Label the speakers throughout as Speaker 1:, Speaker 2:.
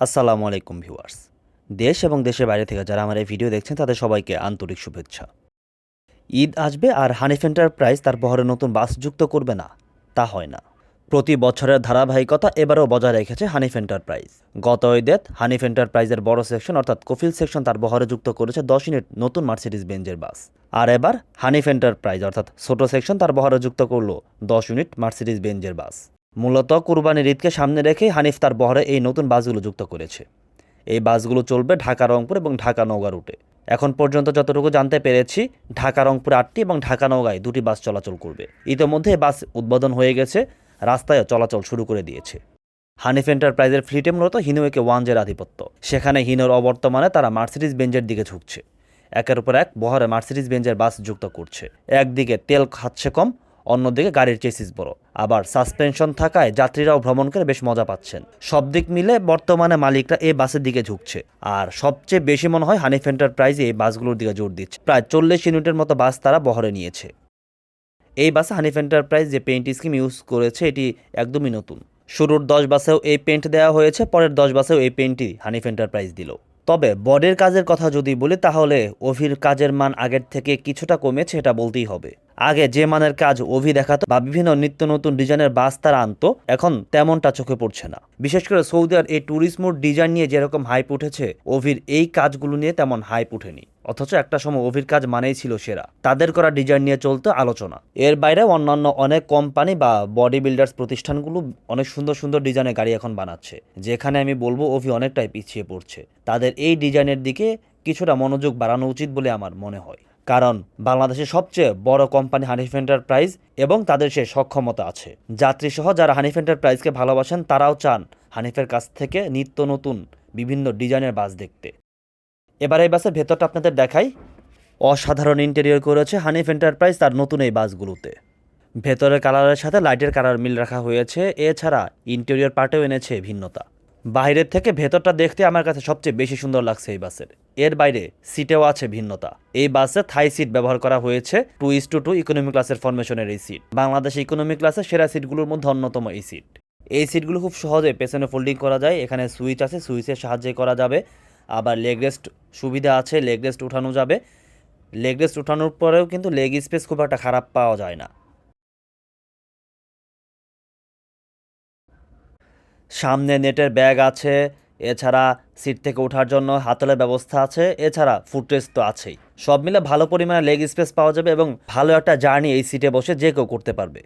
Speaker 1: আসসালামু আলাইকুম ভিউয়ার্স। দেশ এবং দেশের বাইরে থেকে যারা আমার এই ভিডিও দেখছেন, তাদের সবাইকে আন্তরিক শুভেচ্ছা। ঈদ আসবে আর হানিফ এন্টারপ্রাইজ তার বহরে নতুন বাস যুক্ত করবে না। তা হয় না। প্রতি বছরের ধারাবাহিকতা এবারও বজায় রেখেছে হানিফ এন্টারপ্রাইজ। গত ঈদের হানিফ এন্টারপ্রাইজের বড় সেকশন অর্থাৎ কফিল সেকশন তার বহরে যুক্ত করেছে দশ ইউনিট নতুন মার্সিডিজ বেঞ্জের বাস। আর এবার হানিফ এন্টারপ্রাইজ অর্থাৎ ছোট সেকশন তার বহরে যুক্ত করল দশ ইউনিট মার্সিডিস বেঞ্জের বাস। মূলত কুরবানির ঈদকে সামনে রেখে হানিফ তার বহরে এই নতুন বাসগুলো যুক্ত করেছে। এই বাসগুলো চলবে ঢাকা রংপুর এবং ঢাকা নওগাঁ রুটে। এখন পর্যন্ত যতটুকু জানতে পেরেছি, ঢাকা রংপুরে আটটি এবং ঢাকা নওগাঁয় দুটি বাস চলাচল করবে। ইতিমধ্যে বাস উদ্বোধন হয়ে গেছে রাস্তায় চলাচল শুরু করে দিয়েছে। হানিফ এন্টারপ্রাইজের ফ্লিটে মূলত হিনোয়েকে ওয়ানজের আধিপত্য। সেখানে হিনোর অবর্তমানে তারা মার্সিডিজ বেঞ্জের দিকে ঝুঁকছে। একের উপর এক বহরে মার্সিডিস বেঞ্জের বাস যুক্ত করছে। একদিকে তেল খাচ্ছে কম অন্যদিকে গাড়ির চেসিস বড়। আবার সাসপেনশন থাকায় যাত্রীরাও ভ্রমণ করে বেশ মজা পাচ্ছেন। সব দিক মিলে বর্তমানে মালিকরা এই বাসের দিকে ঝুঁকছে। আর সবচেয়ে বেশি মনে হয় হানিফ এন্টারপ্রাইজে এই বাসগুলোর দিকে জোর দিচ্ছে। প্রায় চল্লিশ ইউনিটের মতো বাস তারা বহরে নিয়েছে। এই বাসে হানিফ এন্টারপ্রাইজ যে পেইন্ট স্কিম ইউজ করেছে, এটি একদমই নতুন। শুরুর দশ বাসেও এই পেইন্ট দেওয়া হয়েছে, পরের দশ বাসেও এই পেইন্টই হানিফ এন্টারপ্রাইজ দিল। তবে বডির কাজের কথা যদি বলি, তাহলে অভির কাজের মান আগের থেকে কিছুটা কমেছে, এটা বলতেই হবে। আগে যে মানের কাজ অভি দেখাতো বা বিভিন্ন নিত্য নতুন ডিজাইনের বাস তারা আনতো, এখন তেমনটা চোখে পড়ছে না। বিশেষ করে সৌদি আর এই ট্যুরিস্ট মোড ডিজাইন নিয়ে যেরকম হাইপ উঠেছে, অভির এই কাজগুলো নিয়ে তেমন হাইপ উঠেনি। অথচ একটা সময় অভির কাজ মানেই ছিল সেরা। তাদের করা ডিজাইন নিয়ে চলতো আলোচনা। এর বাইরে অন্যান্য অনেক কোম্পানি বা বডি বিল্ডার্স প্রতিষ্ঠানগুলো অনেক সুন্দর সুন্দর ডিজাইনের গাড়ি এখন বানাচ্ছে। যেখানে আমি বলব অভি অনেকটাই পিছিয়ে পড়ছে। তাদের এই ডিজাইনের দিকে কিছুটা মনোযোগ বাড়ানো উচিত বলে আমার মনে হয়। কারণ বাংলাদেশের সবচেয়ে বড় কোম্পানি হানিফ এন্টারপ্রাইজ এবং তাদের সে সক্ষমতা আছে। যাত্রী সহ যারা হানিফ এন্টারপ্রাইজকে ভালোবাসেন, তারাও চান হানিফের কাছ থেকে নিত্য নতুন বিভিন্ন ডিজাইনের বাস দেখতে। এবার এই বাসের ভেতরটা আপনাদের দেখাই। অসাধারণ ইন্টেরিয়র করেছে হানিফ এন্টারপ্রাইজ তার নতুন এই বাসগুলোতে। ভেতরের কালারের সাথে লাইটের কালার মিল রাখা হয়েছে। এছাড়া ইন্টেরিয়র পার্টেও এনেছে ভিন্নতা। বাইরের থেকে ভেতরটা দেখতে আমার কাছে সবচেয়ে বেশি সুন্দর লাগছে এই বাসের। এর বাইরে সিটেও আছে ভিন্নতা। এই বাসে থাই সিট ব্যবহার করা হয়েছে two is to two economy ক্লাসের ফরমেশনের এই সিট। বাংলাদেশ ইকোনমি ক্লাসের সেরা সিটগুলোর মধ্যে অন্যতম এই সিট। এই সিটগুলো খুব সহজে পেছনে ফোল্ডিং করা যায়, এখানে সুইচ আছে, সুইচের সাহায্যে করা যাবে। আবার লেগ রেস্ট সুবিধা আছে লেগ রেস্ট উঠানো যাবে। লেগ রেস্ট উঠানোর পরেও কিন্তু লেগ স্পেস খুব একটা খারাপ পাওয়া যায় না। সামনে নেটের ব্যাগ আছে, এছাড়া সিট থেকে ওঠার জন্য হাতলের ব্যবস্থা আছে, এছাড়া ফুটরেস্ট তো আছেই। সব মিলে ভালো পরিমাণে লেগ স্পেস পাওয়া যাবে এবং ভালো একটা জার্নি এই সিটে বসে যে কেউ করতে পারবে।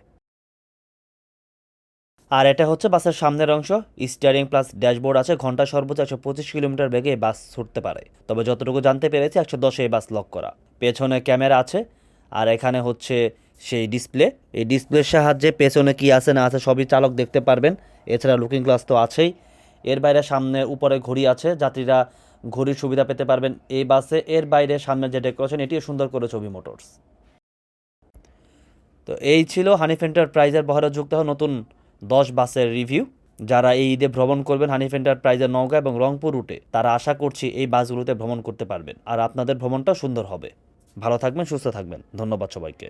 Speaker 1: আর এটা হচ্ছে বাসের সামনের অংশ। স্টিয়ারিং প্লাস ড্যাশবোর্ড আছে, ঘণ্টা সর্বোচ্চ একশো পঁচিশ কিলোমিটার বেগে বাস ছুটতে পারে। তবে যতটুকু জানতে পেরেছি, একশো দশে এই বাস লক করা। পেছনে ক্যামেরা আছে, আর এখানে হচ্ছে সেই ডিসপ্লে এই ডিসপ্লের সাহায্যে পেছনে কি আছে না আছে সবই চালক দেখতে পারবেন। এছাড়া লুকিং গ্লাস তো আছেই। এর বাইরে সামনে উপরে ঘড়ি আছে। যাত্রীরা ঘড়ির সুবিধা পেতে পারবেন এই বাসে। এর বাইরে সামনে যে ডেকোরেশন এটিও সুন্দর করে ছবি মোটরস তো এই ছিল হানিফ এন্টারপ্রাইজের বহরে যুক্ত হওয়া নতুন দশ বাসের রিভিউ যারা এই ঈদে ভ্রমণ করবেন হানিফ এন্টারপ্রাইজের নওগাঁ এবং রংপুর রুটে তারা আশা করছি এই বাসগুলোতে ভ্রমণ করতে পারবেন। আর আপনাদের ভ্রমণটা সুন্দর হবে। ভালো থাকবেন, সুস্থ থাকবেন। ধন্যবাদ সবাইকে।